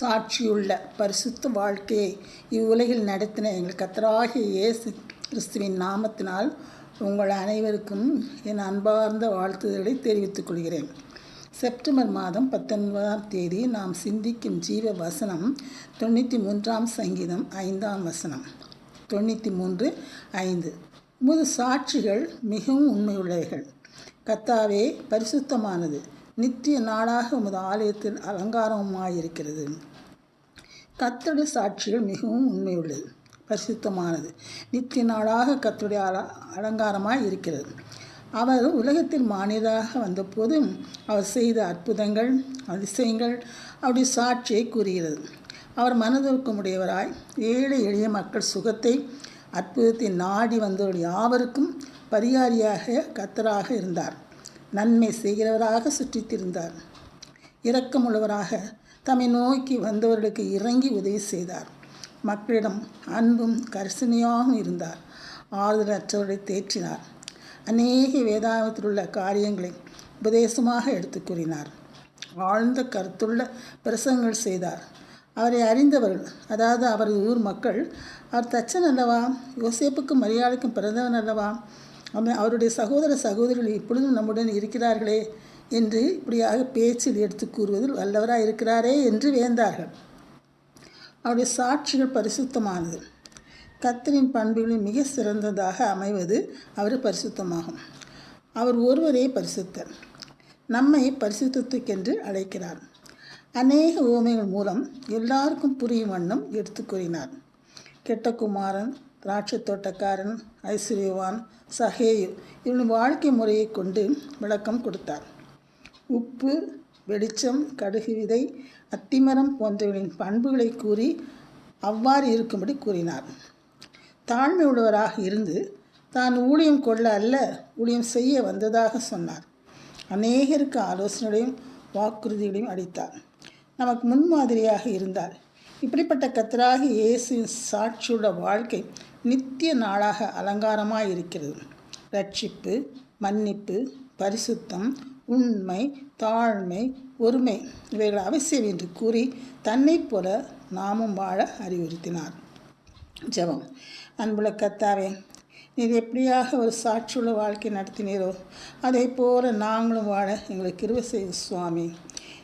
சாட்சியுள்ள பரிசுத்த வாழ்க்கையை இவ்வுலகில் நடத்தின எங்கள் கத்தராகிய இயேசு கிறிஸ்துவின் நாமத்தினால் உங்கள் அனைவருக்கும் என் அன்பார்ந்த வாழ்த்துதல்களை தெரிவித்துக் கொள்கிறேன். செப்டம்பர் மாதம் பத்தொன்பதாம் தேதி நாம் சிந்திக்கும் ஜீவ வசனம் தொண்ணூற்றி மூன்றாம் சங்கீதம் ஐந்தாம் வசனம். தொண்ணூற்றி மூன்று ஐந்து. உமது சாட்சிகள் மிகவும் உண்மையுள்ளவைகள். கத்தாவே பரிசுத்தமானது. நித்திய நாடாக உமது ஆலயத்தில் அலங்காரமாயிருக்கிறது. கத்தருடைய சாட்சிகள் மிகவும் உண்மையுள்ளது பரிசுத்தமானது. நித்திய நாடாக கத்துடைய அல அலங்காரமாக இருக்கிறது அவர் உலகத்தில் மானியதாக வந்தபோது அவர் செய்த அற்புதங்கள் அதிசயங்கள் அவருடைய சாட்சியை கூறுகிறது. அவர் மனதிற்குமுடையவராய் ஏழை எளிய மக்கள் சுகத்தை அற்புதத்தை நாடி வந்தவர்கள் யாவருக்கும் பரிகாரியாக கத்தராக இருந்தார். நன்மை செய்கிறவராக சுற்றித்திருந்தார். இரக்கமுள்ளவராக தம்மை நோக்கி வந்தவர்களுக்கு இறங்கி உதவி செய்தார். மக்களிடம் அன்பும் கரிசனையாகவும் இருந்தார். ஆறுதலற்றவர்களை தேற்றினார். அநேக வேதாகத்தில் உள்ள காரியங்களை உபதேசமாக எடுத்து கூறினார். ஆழ்ந்த கருத்துள்ள பிரசங்கள் செய்தார். அவரை அறிந்தவர்கள் அதாவது அவரது ஊர் மக்கள் அவர் தச்சன் அல்லவா? யோசேப்புக்கும் மரியாதைக்கும் பிறந்தவன் அல்லவா? அவன் அவருடைய சகோதர சகோதரிகள் இப்பொழுதும் நம்முடன் இருக்கிறார்களே என்று இப்படியாக பேச்சில் எடுத்து கூறுவதில் வல்லவராக இருக்கிறாரே என்று வேந்தார்கள். அவருடைய சாட்சிகள் பரிசுத்தமானது. கத்தரின் பண்புகளில் மிக சிறந்ததாக அமைவது அவர் பரிசுத்தமாகும். அவர் ஒருவரே பரிசுத்தர். நம்மை பரிசுத்தத்துக்கென்று அழைக்கிறார். அநேக ஓமைகள் மூலம் எல்லாருக்கும் புரியும் வண்ணம் எடுத்து கூறினார். கெட்டகுமாரன் திராட்சை தோட்டக்காரன் ஐஸ்வர்யவான் சஹேயு இவனின் வாழ்க்கை முறையை கொண்டு விளக்கம் கொடுத்தார். உப்பு வெளிச்சம் கடுகு விதை அத்திமரம் போன்றவர்களின் பண்புகளை கூறி அவ்வாறு இருக்கும்படி கூறினார். தாழ்மை உள்ளவராக இருந்து தான் ஊழியம் கொள்ள அல்ல ஊழியம் செய்ய வந்ததாக சொன்னார். அநேகருக்கு ஆலோசனைகளையும் வாக்குறுதிகளையும் அளித்தார். நமக்கு முன்மாதிரியாக இருந்தார். இப்படிப்பட்ட கத்தராக இயேசுவின் சாட்சியுள்ள வாழ்க்கை நித்திய நாளாக அலங்காரமாக இருக்கிறது ரட்சிப்பு மன்னிப்பு பரிசுத்தம் உண்மை தாழ்மை ஒருமை இவைகள் அவசியம் என்று கூறி தன்னைப் போல நாமும் வாழ அறிவுறுத்தினார். ஜெபம். அன்புள்ள கத்தாவே நீர் எப்படியாக ஒரு சாட்சியுள்ள வாழ்க்கை நடத்தினீரோ அதே போல நாங்களும் வாழ எங்களுக்கு கிருவ செய்து சுவாமி.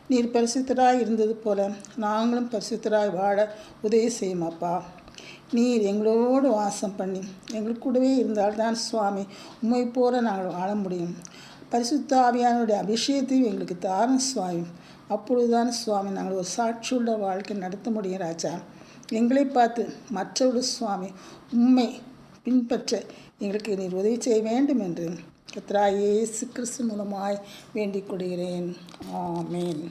நீர் பரிசுத்தராய் இருந்தது போல நாங்களும் பரிசுத்தராய் வாழ உதவி செய்யும் அப்பா. நீர் எங்களோடு வாசம் பண்ணி எங்கள் கூடவே இருந்தால்தான் சுவாமி உண்மை போல நாங்கள் வாழ முடியும். பரிசுத்த ஆவியானுடைய அபிஷேகத்தையும் எங்களுக்கு தாரும் சுவாமி. அப்பொழுதுதான் சுவாமி நாங்கள் ஒரு சாட்சியுள்ள வாழ்க்கை நடத்த முடியும் ராஜா. எங்களை பார்த்து மற்றவர்கள் சுவாமி உண்மை பின்பற்ற எங்களுக்கு நீர் உதவி செய்ய வேண்டும் என்று கத்ராயே சிக்கிறிஸ்து கிறிஸ்து மூலமாய் வேண்டிக் கொள்கிறேன். ஆமேன்.